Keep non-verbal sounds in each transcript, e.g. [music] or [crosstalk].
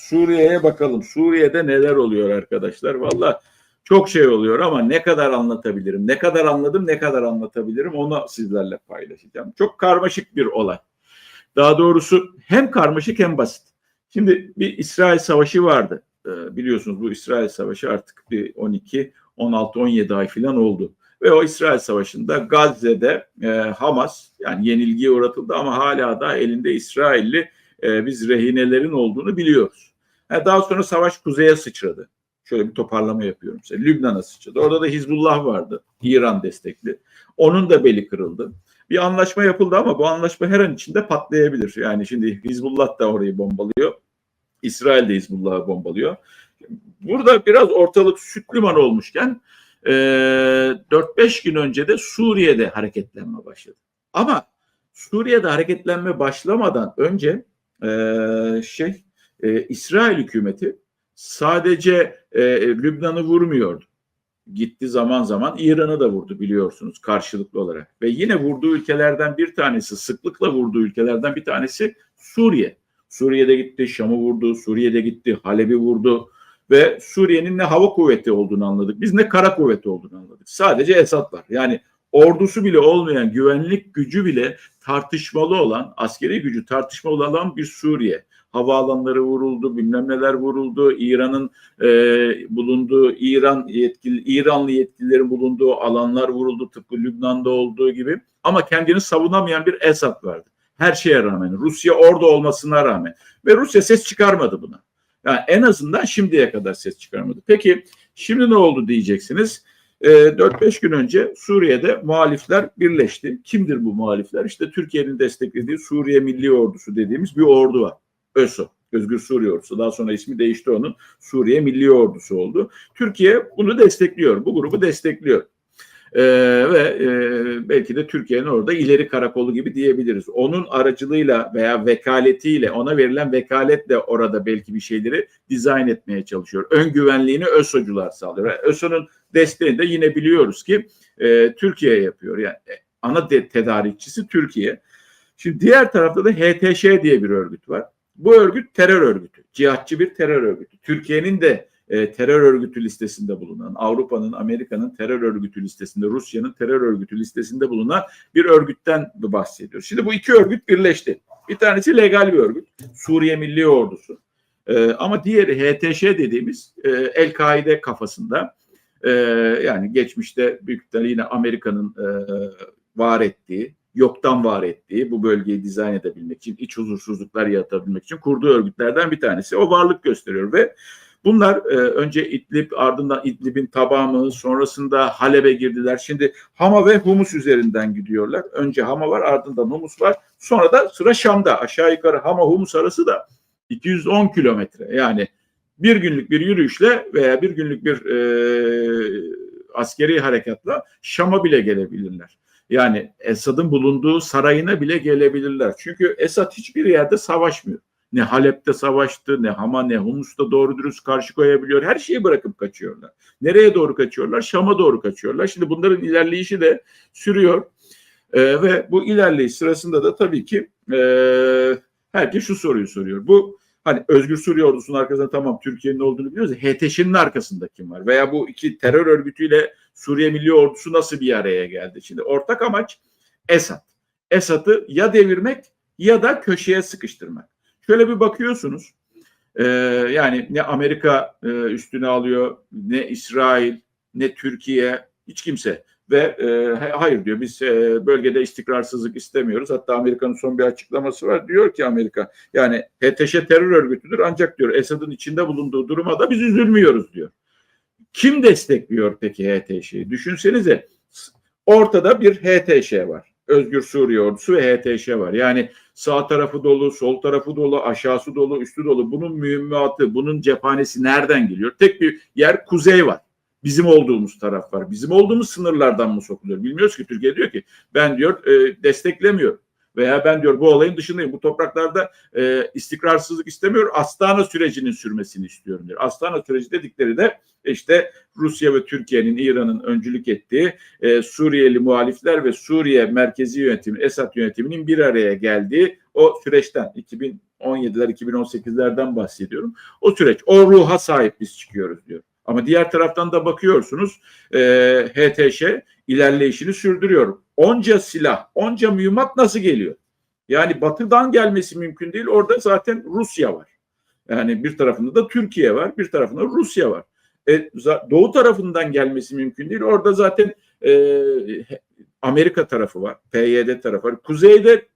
Suriye'ye bakalım. Suriye'de neler oluyor arkadaşlar? Valla çok şey oluyor ama ne kadar anlatabilirim, ne kadar anladım, ne kadar anlatabilirim onu sizlerle paylaşacağım. Çok karmaşık bir olay. Daha doğrusu hem karmaşık hem basit. Şimdi bir İsrail Savaşı vardı. Ee, biliyorsunuz bu İsrail Savaşı artık bir 12, 16, 17 ay falan oldu. Ve o İsrail Savaşı'nda Gazze'de e, Hamas yani yenilgiye uğratıldı ama hala da elinde İsrailli e, biz rehinelerin olduğunu biliyoruz. Yani daha sonra savaş kuzeye sıçradı. Şöyle bir toparlama yapıyorum size. Lübnan'a sıçradı. Orada da Hizbullah vardı. İran destekli. Onun da beli kırıldı. Bir anlaşma yapıldı ama bu anlaşma her an içinde patlayabilir. Yani şimdi Hizbullah da orayı bombalıyor. İsrail de Hizbullah'ı bombalıyor. Burada biraz ortalık süt liman olmuşken e, 4-5 gün önce de Suriye'de hareketlenme başladı. Ama Suriye'de hareketlenme başlamadan önce e, şey e, İsrail hükümeti sadece e, Lübnan'ı vurmuyordu. Gitti zaman zaman İran'ı da vurdu biliyorsunuz karşılıklı olarak. Ve yine vurduğu ülkelerden bir tanesi, sıklıkla vurduğu ülkelerden bir tanesi Suriye. Suriye'de gitti, Şam'ı vurdu, Suriye'de gitti, Halep'i vurdu ve Suriye'nin ne hava kuvveti olduğunu anladık. Biz ne kara kuvveti olduğunu anladık. Sadece Esad var. Yani ordusu bile olmayan, güvenlik gücü bile tartışmalı olan, askeri gücü tartışmalı olan bir Suriye. Havaalanları vuruldu, bilmem neler vuruldu. İran'ın e, bulunduğu, İran yetkili, İranlı yetkililerin bulunduğu alanlar vuruldu tıpkı Lübnan'da olduğu gibi. Ama kendini savunamayan bir Esad vardı. Her şeye rağmen, Rusya orada olmasına rağmen. Ve Rusya ses çıkarmadı buna. Yani en azından şimdiye kadar ses çıkarmadı. Peki şimdi ne oldu diyeceksiniz. E, 4-5 gün önce Suriye'de muhalifler birleşti. Kimdir bu muhalifler? İşte Türkiye'nin desteklediği Suriye Milli Ordusu dediğimiz bir ordu var. ÖSO. Özgür Suriye Ordusu. Daha sonra ismi değişti onun. Suriye Milli Ordusu oldu. Türkiye bunu destekliyor. Bu grubu destekliyor. Ee, ve e, belki de Türkiye'nin orada ileri karakolu gibi diyebiliriz. Onun aracılığıyla veya vekaletiyle ona verilen vekaletle orada belki bir şeyleri dizayn etmeye çalışıyor. Ön güvenliğini ÖSO'cular sağlıyor. Yani ÖSO'nun desteğini de yine biliyoruz ki e, Türkiye yapıyor. Yani e, ana tedarikçisi Türkiye. Şimdi diğer tarafta da HTŞ diye bir örgüt var. Bu örgüt terör örgütü. Cihatçı bir terör örgütü. Türkiye'nin de e, terör örgütü listesinde bulunan, Avrupa'nın, Amerika'nın terör örgütü listesinde, Rusya'nın terör örgütü listesinde bulunan bir örgütten bahsediyoruz. Şimdi bu iki örgüt birleşti. Bir tanesi legal bir örgüt, Suriye Milli Ordusu. E, ama diğeri HTŞ dediğimiz e, El-Kaide kafasında. E, yani geçmişte büyük ihtimalle yine Amerika'nın e, var ettiği, yoktan var ettiği bu bölgeyi dizayn edebilmek için, iç huzursuzluklar yaratabilmek için kurduğu örgütlerden bir tanesi. O varlık gösteriyor ve Bunlar e, önce İdlib ardından İdlib'in tamamı sonrasında Halep'e girdiler. Şimdi Hama ve Humus üzerinden gidiyorlar. Önce Hama var ardından Humus var. Sonra da sıra Şam'da aşağı yukarı Hama Humus arası da 210 kilometre. Yani bir günlük bir yürüyüşle veya bir günlük bir e, askeri harekatla Şam'a bile gelebilirler. Yani Esad'ın bulunduğu sarayına bile gelebilirler. Çünkü Esad hiçbir yerde savaşmıyor. Ne Halep'te savaştı, ne Hama, ne Humus'ta doğru dürüst karşı koyabiliyor. Her şeyi bırakıp kaçıyorlar. Nereye doğru kaçıyorlar? Şam'a doğru kaçıyorlar. Şimdi bunların ilerleyişi de sürüyor. Ee, ve bu ilerleyiş sırasında da tabii ki e, herkes şu soruyu soruyor. Bu hani Özgür Suriye ordusunun arkasında tamam Türkiye'nin olduğunu biliyoruz. HTŞ'nin arkasında kim var? Veya bu iki terör örgütüyle Suriye Milli Ordusu nasıl bir araya geldi? Şimdi ortak amaç Esad. Esad'ı ya devirmek ya da köşeye sıkıştırmak. Şöyle bir bakıyorsunuz. E, yani ne Amerika e, üstüne alıyor, ne İsrail, ne Türkiye, hiç kimse. Ve e, hayır diyor biz e, bölgede istikrarsızlık istemiyoruz. Hatta Amerika'nın son bir açıklaması var. Diyor ki Amerika yani HTŞ terör örgütüdür ancak diyor Esad'ın içinde bulunduğu duruma da biz üzülmüyoruz diyor. Kim destekliyor peki HTŞ'yi? Düşünsenize ortada bir HTŞ var. Özgür Suriye Ordusu ve HTŞ var. Yani sağ tarafı dolu, sol tarafı dolu, aşağısı dolu, üstü dolu. Bunun mühimmatı, bunun cephanesi nereden geliyor? Tek bir yer kuzey var. Bizim olduğumuz taraf var. Bizim olduğumuz sınırlardan mı sokuluyor? Bilmiyoruz ki. Türkiye diyor ki ben diyor e, desteklemiyor. Veya ben diyor bu olayın dışındayım. Bu topraklarda e, istikrarsızlık istemiyor. Astana sürecinin sürmesini istiyorum diyor. Astana süreci dedikleri de işte Rusya ve Türkiye'nin İran'ın öncülük ettiği e, Suriyeli muhalifler ve Suriye merkezi yönetimi, Esad yönetiminin bir araya geldiği o süreçten 2017'ler 2018'lerden bahsediyorum. O süreç o ruha sahip biz çıkıyoruz diyor. Ama diğer taraftan da bakıyorsunuz e, HTŞ ilerleyişini sürdürüyor. Onca silah, onca mühimmat nasıl geliyor? Yani batıdan gelmesi mümkün değil. Orada zaten Rusya var. Yani bir tarafında da Türkiye var, bir tarafında Rusya var. E, doğu tarafından gelmesi mümkün değil. Orada zaten e, Amerika tarafı var, PYD tarafı var. Kuzeyde,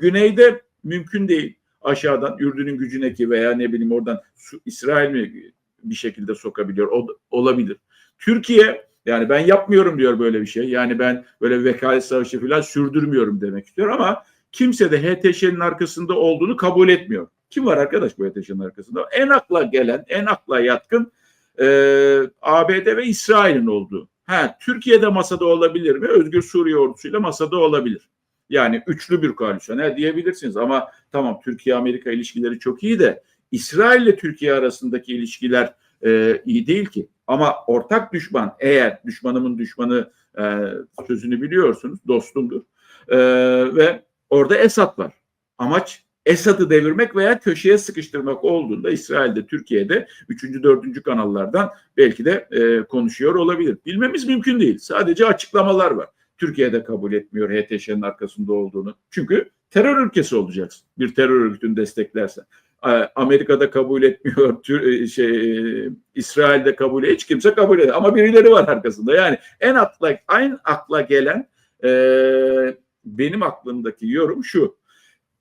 güneyde mümkün değil. Aşağıdan Ürdün'ün gücüne ki veya ne bileyim oradan İsrail mi bir şekilde sokabiliyor. O, olabilir. Türkiye yani ben yapmıyorum diyor böyle bir şey. Yani ben böyle vekalet savaşı falan sürdürmüyorum demek istiyor ama kimse de HTŞ'nin arkasında olduğunu kabul etmiyor. Kim var arkadaş bu HTŞ'nin arkasında? En akla gelen, en akla yatkın e, ABD ve İsrail'in olduğu. Ha, Türkiye'de masada olabilir mi? Özgür Suriye ordusuyla masada olabilir. Yani üçlü bir koalisyon ha, diyebilirsiniz ama tamam Türkiye-Amerika ilişkileri çok iyi de İsrail ile Türkiye arasındaki ilişkiler e, iyi değil ki. Ama ortak düşman eğer düşmanımın düşmanı e, sözünü biliyorsunuz dostumdur. E, ve orada Esad var. Amaç Esad'ı devirmek veya köşeye sıkıştırmak olduğunda İsrail'de, Türkiye'de 3. 4. kanallardan belki de e, konuşuyor olabilir. Bilmemiz mümkün değil. Sadece açıklamalar var. Türkiye'de kabul etmiyor HTŞ'nin arkasında olduğunu. Çünkü terör ülkesi olacaksın. Bir terör örgütünü desteklersen. Amerika'da kabul etmiyor, [laughs] Tür şey İsrail'de kabul hiç kimse kabul ediyor ama birileri var arkasında. Yani en akla aynı akla gelen e, benim aklımdaki yorum şu.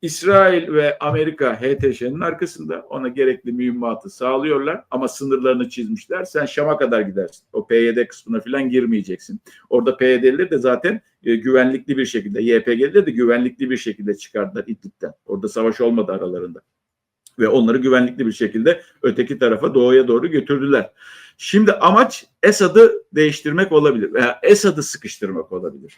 İsrail ve Amerika HTŞ'nin arkasında ona gerekli mühimmatı sağlıyorlar ama sınırlarını çizmişler. Sen Şam'a kadar gidersin. O PYD kısmına falan girmeyeceksin. Orada PYD'liler de zaten e, güvenlikli bir şekilde, YPG'liler de güvenlikli bir şekilde çıkardılar İdlib'den. Orada savaş olmadı aralarında. Ve onları güvenlikli bir şekilde öteki tarafa doğuya doğru götürdüler. Şimdi amaç Esad'ı değiştirmek olabilir veya Esad'ı sıkıştırmak olabilir.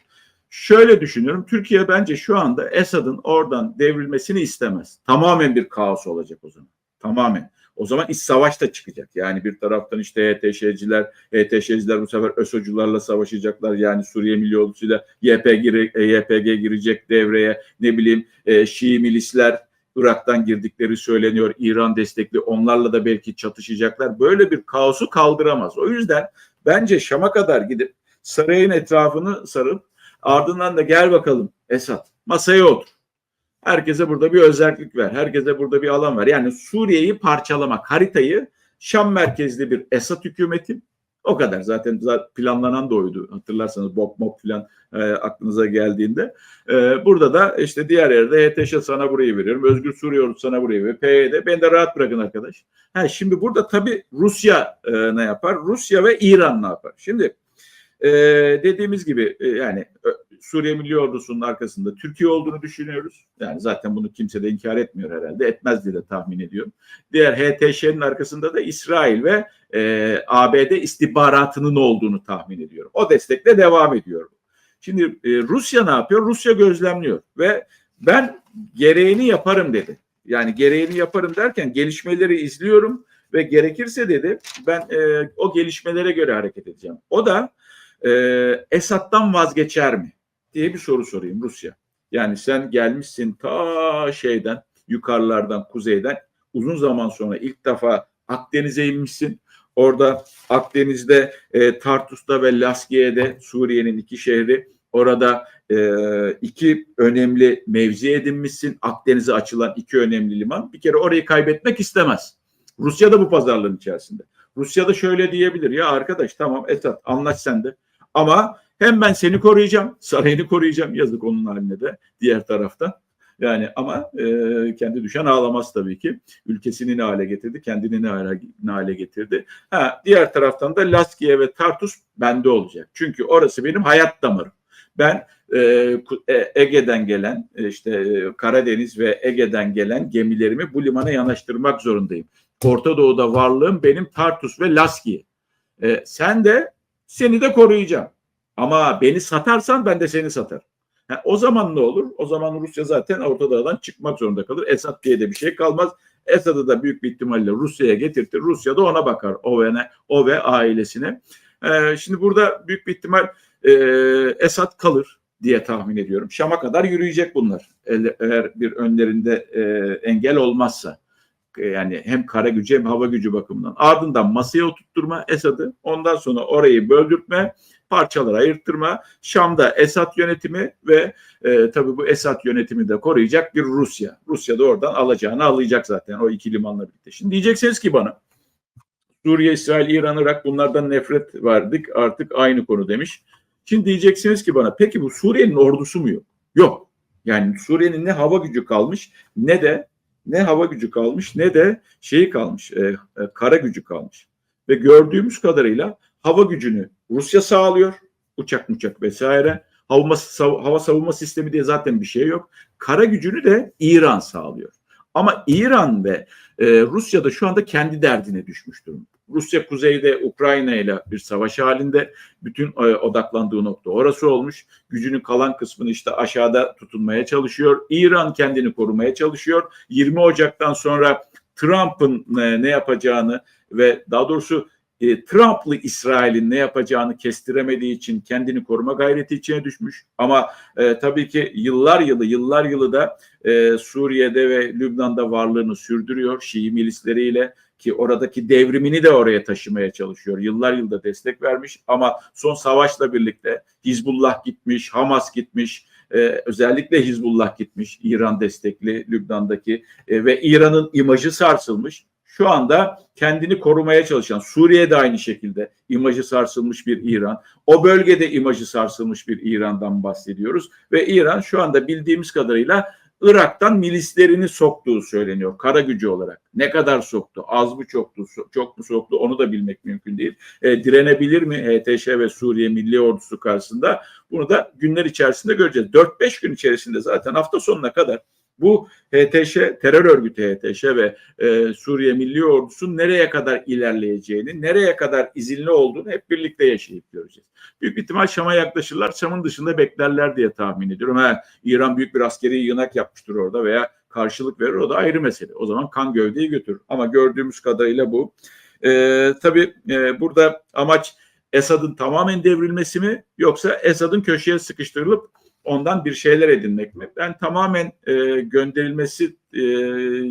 Şöyle düşünüyorum. Türkiye bence şu anda Esad'ın oradan devrilmesini istemez. Tamamen bir kaos olacak o zaman. Tamamen. O zaman iç savaş da çıkacak. Yani bir taraftan işte HTŞ'ciler, HTŞ'ciler bu sefer ÖSO'cularla savaşacaklar. Yani Suriye Milli Ordusu'yla YPG, YPG girecek devreye. Ne bileyim e, Şii milisler Irak'tan girdikleri söyleniyor. İran destekli onlarla da belki çatışacaklar. Böyle bir kaosu kaldıramaz. O yüzden bence Şam'a kadar gidip sarayın etrafını sarıp ardından da gel bakalım Esad masaya otur. Herkese burada bir özellik ver. Herkese burada bir alan ver. Yani Suriye'yi parçalamak, haritayı Şam merkezli bir Esad hükümeti o kadar zaten planlanan da oydu. Hatırlarsanız Bob Mob falan e, aklınıza geldiğinde. E, burada da işte diğer yerde HTŞ sana burayı veriyorum. Özgür Suriye sana burayı veriyor. PYD beni de rahat bırakın arkadaş. Ha, şimdi burada tabii Rusya e, ne yapar? Rusya ve İran ne yapar? Şimdi e, dediğimiz gibi e, yani Suriye Milli Ordusu'nun arkasında Türkiye olduğunu düşünüyoruz. Yani zaten bunu kimse de inkar etmiyor herhalde. Etmez diye de tahmin ediyorum. Diğer HTŞ'nin arkasında da İsrail ve e, ABD istihbaratının olduğunu tahmin ediyorum. O destekle devam ediyor. Şimdi e, Rusya ne yapıyor? Rusya gözlemliyor ve ben gereğini yaparım dedi. Yani gereğini yaparım derken gelişmeleri izliyorum ve gerekirse dedi ben e, o gelişmelere göre hareket edeceğim. O da e, Esad'dan vazgeçer mi diye bir soru sorayım Rusya. Yani sen gelmişsin ta şeyden yukarılardan kuzeyden uzun zaman sonra ilk defa Akdeniz'e inmişsin. Orada Akdeniz'de e, Tartus'ta ve Laskiye'de Suriye'nin iki şehri orada e, iki önemli mevzi edinmişsin. Akdeniz'e açılan iki önemli liman. Bir kere orayı kaybetmek istemez. Rusya da bu pazarlığın içerisinde. Rusya da şöyle diyebilir ya arkadaş tamam Esad anlaş sen de ama hem ben seni koruyacağım, sarayını koruyacağım. Yazık onun haline de diğer tarafta. Yani ama e, kendi düşen ağlamaz tabii ki. Ülkesini ne hale getirdi, kendini ne hale, ne hale getirdi. Ha, diğer taraftan da Laskiye ve Tartus bende olacak. Çünkü orası benim hayat damarım. Ben e, e Ege'den gelen, e, işte e, Karadeniz ve Ege'den gelen gemilerimi bu limana yanaştırmak zorundayım. Orta Doğu'da varlığım benim Tartus ve Laskiye. E, sen de seni de koruyacağım. Ama beni satarsan ben de seni satarım. Ha, o zaman ne olur? O zaman Rusya zaten Orta çıkmak zorunda kalır. Esad diye de bir şey kalmaz. Esad'ı da büyük bir ihtimalle Rusya'ya getirtir. Rusya da ona bakar. O ve, ne, o ve ailesine. Ee, şimdi burada büyük bir ihtimal e, Esad kalır. diye tahmin ediyorum. Şam'a kadar yürüyecek bunlar. Eğer bir önlerinde e, engel olmazsa. E, yani hem kara gücü hem hava gücü bakımından. Ardından masaya oturtturma Esad'ı. Ondan sonra orayı böldürtme, parçalara ayırttırma. Şam'da Esad yönetimi ve e, tabii bu Esad yönetimi de koruyacak bir Rusya. Rusya da oradan alacağını alacak zaten o iki limanla birlikte. Şimdi diyeceksiniz ki bana Suriye, İsrail, İran, Irak bunlardan nefret verdik artık aynı konu demiş. Şimdi diyeceksiniz ki bana peki bu Suriye'nin ordusu mu yok? Yok. Yani Suriye'nin ne hava gücü kalmış ne de ne hava gücü kalmış ne de şeyi kalmış e, e, kara gücü kalmış. Ve gördüğümüz kadarıyla hava gücünü Rusya sağlıyor. Uçak uçak vesaire. Hava, hava savunma sistemi diye zaten bir şey yok. Kara gücünü de İran sağlıyor. Ama İran ve e, Rusya da şu anda kendi derdine düşmüş durumda. Rusya kuzeyde Ukrayna ile bir savaş halinde bütün e, odaklandığı nokta orası olmuş. Gücünün kalan kısmını işte aşağıda tutunmaya çalışıyor. İran kendini korumaya çalışıyor. 20 Ocak'tan sonra Trump'ın e, ne yapacağını ve daha doğrusu e, Trump'lı İsrail'in ne yapacağını kestiremediği için kendini koruma gayreti içine düşmüş. Ama e, tabii ki yıllar yılı yıllar yılı da e, Suriye'de ve Lübnan'da varlığını sürdürüyor Şii milisleriyle ki oradaki devrimini de oraya taşımaya çalışıyor. Yıllar yılda destek vermiş ama son savaşla birlikte Hizbullah gitmiş, Hamas gitmiş, ee, özellikle Hizbullah gitmiş İran destekli Lübnan'daki e, ve İran'ın imajı sarsılmış. Şu anda kendini korumaya çalışan Suriye'de aynı şekilde imajı sarsılmış bir İran. O bölgede imajı sarsılmış bir İran'dan bahsediyoruz ve İran şu anda bildiğimiz kadarıyla Irak'tan milislerini soktuğu söyleniyor kara gücü olarak. Ne kadar soktu? Az mı çoktu? Çok mu soktu? Onu da bilmek mümkün değil. E, direnebilir mi HTŞ ve Suriye Milli Ordusu karşısında? Bunu da günler içerisinde göreceğiz. 4-5 gün içerisinde zaten hafta sonuna kadar bu HTŞ, terör örgütü HTŞ ve e, Suriye Milli Ordusu'nun nereye kadar ilerleyeceğini, nereye kadar izinli olduğunu hep birlikte yaşayıp göreceğiz. Büyük ihtimal Şam'a yaklaşırlar, Şam'ın dışında beklerler diye tahmin ediyorum. Ha, İran büyük bir askeri yığınak yapmıştır orada veya karşılık verir o da ayrı mesele. O zaman kan gövdeyi götürür. Ama gördüğümüz kadarıyla bu. E, tabii e, burada amaç Esad'ın tamamen devrilmesi mi yoksa Esad'ın köşeye sıkıştırılıp ondan bir şeyler edinmek mi? Ben tamamen e, gönderilmesi e,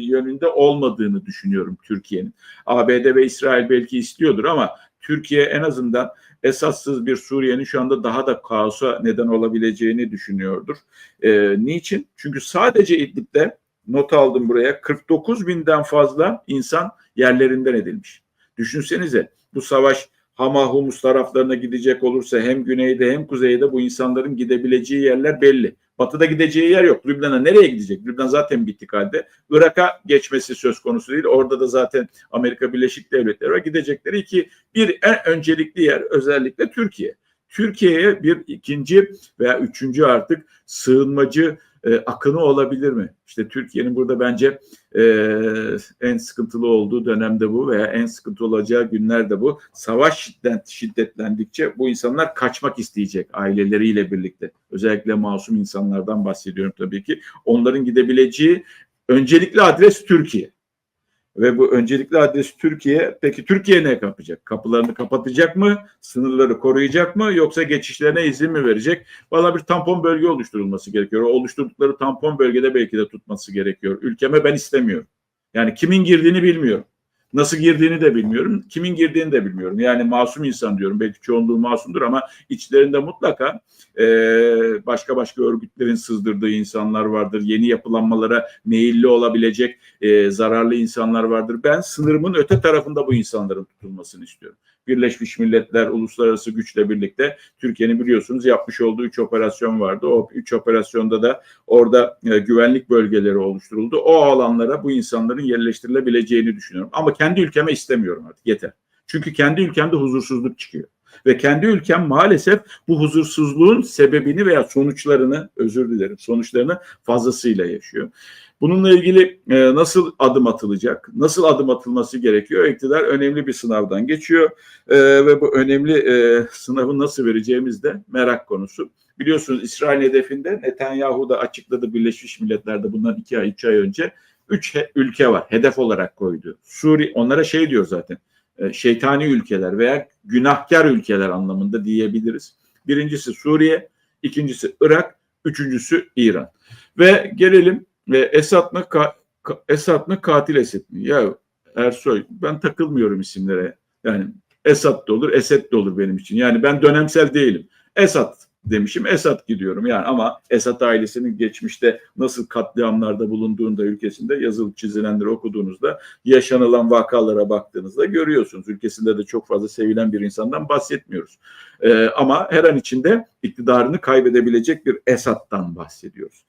yönünde olmadığını düşünüyorum Türkiye'nin. ABD ve İsrail belki istiyordur ama Türkiye en azından esassız bir Suriye'nin şu anda daha da kaosa neden olabileceğini düşünüyordur. E, niçin? Çünkü sadece İdlib'de not aldım buraya 49 binden fazla insan yerlerinden edilmiş. Düşünsenize bu savaş Hama Humus taraflarına gidecek olursa hem güneyde hem kuzeyde bu insanların gidebileceği yerler belli. Batıda gideceği yer yok. Lübnan'a nereye gidecek? Lübnan zaten bittik halde. Irak'a geçmesi söz konusu değil. Orada da zaten Amerika Birleşik Devletleri var. Gidecekleri iki bir en öncelikli yer özellikle Türkiye. Türkiye'ye bir ikinci veya üçüncü artık sığınmacı e, akını olabilir mi? İşte Türkiye'nin burada bence e, en sıkıntılı olduğu dönemde bu veya en sıkıntı olacağı günlerde bu. Savaş şiddet, şiddetlendikçe bu insanlar kaçmak isteyecek aileleriyle birlikte. Özellikle masum insanlardan bahsediyorum tabii ki. Onların gidebileceği öncelikli adres Türkiye ve bu öncelikli adres Türkiye. Peki Türkiye ne yapacak? Kapılarını kapatacak mı? Sınırları koruyacak mı? Yoksa geçişlerine izin mi verecek? Valla bir tampon bölge oluşturulması gerekiyor. O oluşturdukları tampon bölgede belki de tutması gerekiyor. Ülkeme ben istemiyorum. Yani kimin girdiğini bilmiyorum. Nasıl girdiğini de bilmiyorum. Kimin girdiğini de bilmiyorum. Yani masum insan diyorum. Belki çoğunluğu masumdur ama içlerinde mutlaka e, başka başka örgütlerin sızdırdığı insanlar vardır. Yeni yapılanmalara meyilli olabilecek e, zararlı insanlar vardır. Ben sınırımın öte tarafında bu insanların tutulmasını istiyorum. Birleşmiş Milletler uluslararası güçle birlikte Türkiye'nin biliyorsunuz yapmış olduğu üç operasyon vardı. O üç operasyonda da orada e, güvenlik bölgeleri oluşturuldu. O alanlara bu insanların yerleştirilebileceğini düşünüyorum. Ama kendi ülkeme istemiyorum artık yeter. Çünkü kendi ülkemde huzursuzluk çıkıyor. Ve kendi ülkem maalesef bu huzursuzluğun sebebini veya sonuçlarını özür dilerim sonuçlarını fazlasıyla yaşıyor. Bununla ilgili e, nasıl adım atılacak, nasıl adım atılması gerekiyor? İktidar önemli bir sınavdan geçiyor e, ve bu önemli e, sınavı nasıl vereceğimiz de merak konusu. Biliyorsunuz İsrail hedefinde Netanyahu da açıkladı Birleşmiş Milletler'de bundan iki ay, üç ay önce. Üç ülke var hedef olarak koydu. Suriye onlara şey diyor zaten e, şeytani ülkeler veya günahkar ülkeler anlamında diyebiliriz. Birincisi Suriye, ikincisi Irak, üçüncüsü İran. Ve gelelim ve Esad mı, ka- Esad mı katil Esed mi? Ya Ersoy ben takılmıyorum isimlere. Yani Esad da olur, Esed de olur benim için. Yani ben dönemsel değilim. Esad demişim, Esad gidiyorum. Yani ama Esad ailesinin geçmişte nasıl katliamlarda bulunduğunda ülkesinde yazılıp çizilenleri okuduğunuzda yaşanılan vakalara baktığınızda görüyorsunuz. Ülkesinde de çok fazla sevilen bir insandan bahsetmiyoruz. Ee, ama her an içinde iktidarını kaybedebilecek bir Esad'dan bahsediyoruz.